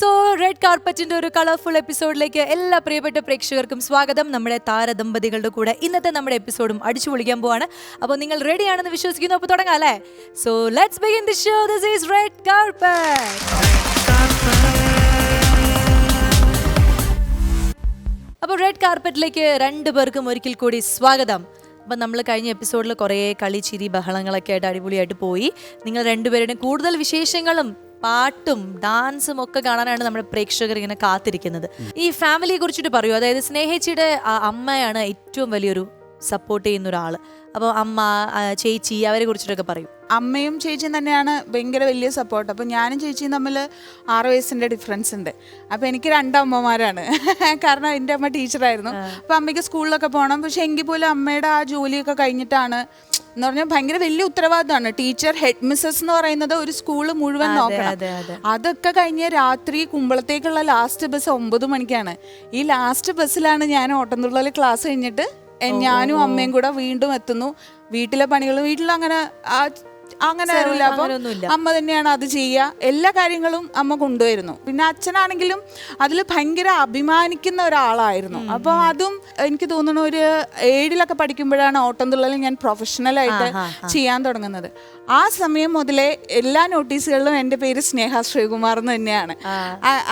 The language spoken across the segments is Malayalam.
സോ റെഡ് കാർപ്പറ്റിന്റെ ഒരു കളർഫുൾ എപ്പിസോഡിലേക്ക് എല്ലാ പ്രിയപ്പെട്ട പ്രേക്ഷകർക്കും സ്വാഗതം. നമ്മുടെ താരദമ്പതികളുടെ കൂടെ ഇന്നത്തെ നമ്മുടെ എപ്പിസോഡും അടിച്ചു പൊളിക്കാൻ പോവാണ്. അപ്പോൾ നിങ്ങൾ റെഡി ആണെന്ന് വിശ്വസിക്കുന്നു അപ്പോൾ തുടങ്ങാം അല്ലേ? So let's begin the show this is red carpet അപ്പോൾ റെഡ് കാർപ്പറ്റിലേക്ക് രണ്ടു പേർക്കും ഒരിക്കൽ കൂടി സ്വാഗതം. അപ്പം നമ്മൾ കഴിഞ്ഞ എപ്പിസോഡിൽ കുറേ കളി ചിരി ബഹളങ്ങളൊക്കെ ആയിട്ട് അടിപൊളിയായിട്ട് പോയി. നിങ്ങൾ രണ്ടുപേരുടെയും കൂടുതൽ വിശേഷങ്ങളും പാട്ടും ഡാൻസും ഒക്കെ കാണാനാണ് നമ്മുടെ പ്രേക്ഷകർ ഇങ്ങനെ കാത്തിരിക്കുന്നത്. ഈ ഫാമിലിയെ കുറിച്ചിട്ട് പറയൂ. അതായത് സ്നേഹിച്ചിയുടെ അമ്മയാണ് ഏറ്റവും വലിയൊരു സപ്പോർട്ട് ചെയ്യുന്ന ഒരാൾ അപ്പോൾ അമ്മ ചേച്ചി അവരെ കുറിച്ചിട്ടൊക്കെ പറയും. അമ്മയും ചേച്ചിയും തന്നെയാണ് ഭയങ്കര വലിയ സപ്പോർട്ട് അപ്പോൾ ഞാനും ചേച്ചിയും തമ്മിൽ ആറ് വയസ്സിന്റെ ഡിഫറൻസ് ഉണ്ട്. അപ്പോൾ എനിക്ക് രണ്ടമ്മമാരാണ് കാരണം എന്റെ അമ്മ ടീച്ചറായിരുന്നു അപ്പോൾ അമ്മയ്ക്ക് സ്കൂളിലൊക്കെ പോകണം. പക്ഷേ എങ്കിൽ പോലും അമ്മയുടെ ആ ജോലിയൊക്കെ കഴിഞ്ഞിട്ടാണ് എന്ന് പറഞ്ഞാൽ ഭയങ്കര വലിയ ഉത്തരവാദിത്തമാണ്. ടീച്ചർ ഹെഡ് മിസ്സസ് എന്ന് പറയുന്നത് ഒരു സ്കൂൾ മുഴുവൻ നോക്കണം. അതെ, അതെ. അതൊക്കെ കഴിഞ്ഞ് രാത്രി കുമ്പളത്തേക്കുള്ള ലാസ്റ്റ് ബസ് ഒമ്പത് മണിക്കാണ്. ഈ ലാസ്റ്റ് ബസ്സിലാണ് ഞാൻ ഓട്ടംതുള്ളൽ ക്ലാസ് കഴിഞ്ഞിട്ട് ഞാനും അമ്മയും കൂടെ വീണ്ടും എത്തുന്നു. വീട്ടിലെ പണികൾ വീട്ടിൽ അങ്ങനെ ആ അങ്ങനെ ആരുമില്ല. അപ്പം അമ്മ തന്നെയാണ് അത് ചെയ്യുക. എല്ലാ കാര്യങ്ങളും അമ്മ കൊണ്ടുവരുന്നു. പിന്നെ അച്ഛനാണെങ്കിലും അതിൽ ഭയങ്കര അഭിമാനിക്കുന്ന ഒരാളായിരുന്നു. അപ്പോൾ അതും എനിക്ക് തോന്നുന്നു ഒരു ഏഴിലൊക്കെ പഠിക്കുമ്പോഴാണ് ഓട്ടംതുള്ളൽ ഞാൻ പ്രൊഫഷണലായിട്ട് ചെയ്യാൻ തുടങ്ങുന്നത്. ആ സമയം മുതലേ എല്ലാ നോട്ടീസുകളിലും എന്റെ പേര് സ്നേഹ ശ്രീകുമാർ എന്ന് തന്നെയാണ്.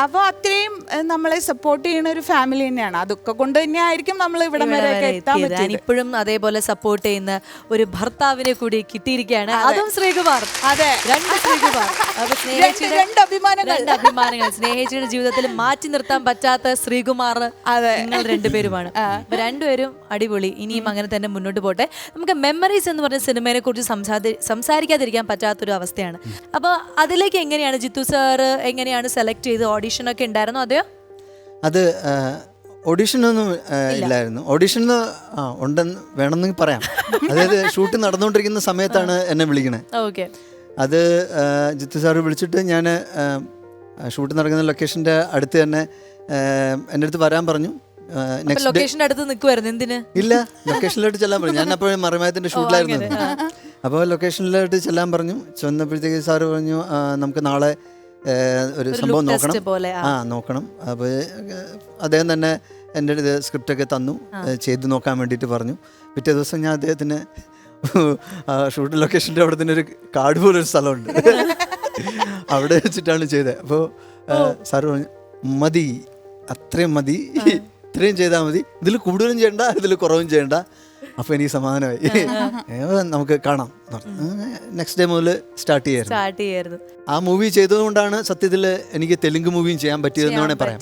അപ്പോൾ അത്രയും നമ്മളെ സപ്പോർട്ട് ചെയ്യുന്ന ഒരു ഫാമിലി തന്നെയാണ്. അതൊക്കെ കൊണ്ട് തന്നെ ആയിരിക്കും നമ്മൾ ഇവിടം വരെ എത്താൻ പറ്റും ഇപ്പോഴും അതേപോലെ സപ്പോർട്ട് ചെയ്യുന്ന ഒരു ഭർത്താവിനെ കൂടി കിട്ടിയിരിക്കുകയാണ്. അതും ശ്രീകുമാർ. അതെ. രണ്ട് ശ്രീകുമാർ. അപ്പൊ സ്നേഹിച്ചിയുടെ രണ്ട് അഭിമാനങ്ങൾ. രണ്ട് അഭിമാനങ്ങൾ. സ്നേഹിച്ചിയുടെ ജീവിതത്തിൽ മാറ്റി നിർത്താൻ പറ്റാത്ത ശ്രീകുമാർ അതെ. നിങ്ങൾ രണ്ടുപേരുമാണ്. അപ്പൊ രണ്ടുപേരും അടിപൊളി. ഇനിയും അങ്ങനെ തന്നെ മുന്നോട്ട് പോട്ടെ. നമുക്ക് മെമ്മറീസ് എന്ന് പറഞ്ഞ സിനിമയെ കുറിച്ച് സംസാരി- സംസാരിക്കാതിരിക്കാൻ പറ്റാത്തൊരു അവസ്ഥയാണ്. അപ്പൊ അതിലേക്ക് എങ്ങനെയാണ് ജിത്തു സാർ എങ്ങനെയാണ് സെലക്ട് ചെയ്ത് ഓഡിഷൻ ഒക്കെ ഉണ്ടായിരുന്നോ? അതെയോ? അത് ഓഡിഷനൊന്നും ഇല്ലായിരുന്നു. ഓഡിഷൻ ആ ഉണ്ടെന്ന് വേണമെന്ന് പറയാം. അതായത് ഷൂട്ട് നടന്നുകൊണ്ടിരിക്കുന്ന സമയത്താണ് എന്നെ വിളിക്കണേ. ഓക്കെ. അത് ജിത്തു സാറ് വിളിച്ചിട്ട് ഞാൻ ഷൂട്ട് നടക്കുന്ന ലൊക്കേഷന്റെ അടുത്ത് തന്നെ എന്റെ അടുത്ത് വരാൻ പറഞ്ഞു. അടുത്ത് നിൽക്കുമായിരുന്നു എന്തിന്? ഇല്ല ലൊക്കേഷനിലോട്ട് ചെല്ലാൻ പറഞ്ഞു. ഞാൻ അപ്പോഴും മറിമായത്തിന്റെ ഷൂട്ടിലായിരുന്നു. അപ്പോൾ ലൊക്കേഷനിലോട്ട് ചെല്ലാൻ പറഞ്ഞു. ചെന്നപ്പോഴത്തേക്ക് സാറ് പറഞ്ഞു നമുക്ക് നാളെ ഒരു സംഭവം നോക്കണം. ആ. നോക്കണം. അപ്പോൾ അദ്ദേഹം തന്നെ എന്റെ ഇത് സ്ക്രിപ്റ്റൊക്കെ തന്നു ചെയ്ത് നോക്കാൻ വേണ്ടിയിട്ട് പറഞ്ഞു. പിറ്റേ ദിവസം ഞാൻ അദ്ദേഹത്തിന് ഷൂട്ട് ലൊക്കേഷന്റെ അവിടെ തന്നെ ഒരു കാട് പോലെ ഒരു സ്ഥലമുണ്ട്. അവിടെ വെച്ചിട്ടാണ് ചെയ്തത്. അപ്പോൾ സാറ് പറഞ്ഞു മതി അത്രയും മതി. ഇത്രയും ചെയ്താൽ മതി. ഇതിൽ കൂടുതലും ചെയ്യണ്ട ഇതിൽ കുറവും ചെയ്യണ്ട. അപ്പോൾ എനിക്ക് സമാധാനമായി. നമുക്ക് കാണാം. നെക്സ്റ്റ് ഡേ മുതൽ സ്റ്റാർട്ട് ചെയ്യായിരുന്നു. ആ മൂവി ചെയ്തതുകൊണ്ടാണ് സത്യത്തിൽ എനിക്ക് തെലുങ്ക് മൂവിയും ചെയ്യാൻ പറ്റിയതെന്ന് വേണേൽ പറയാം.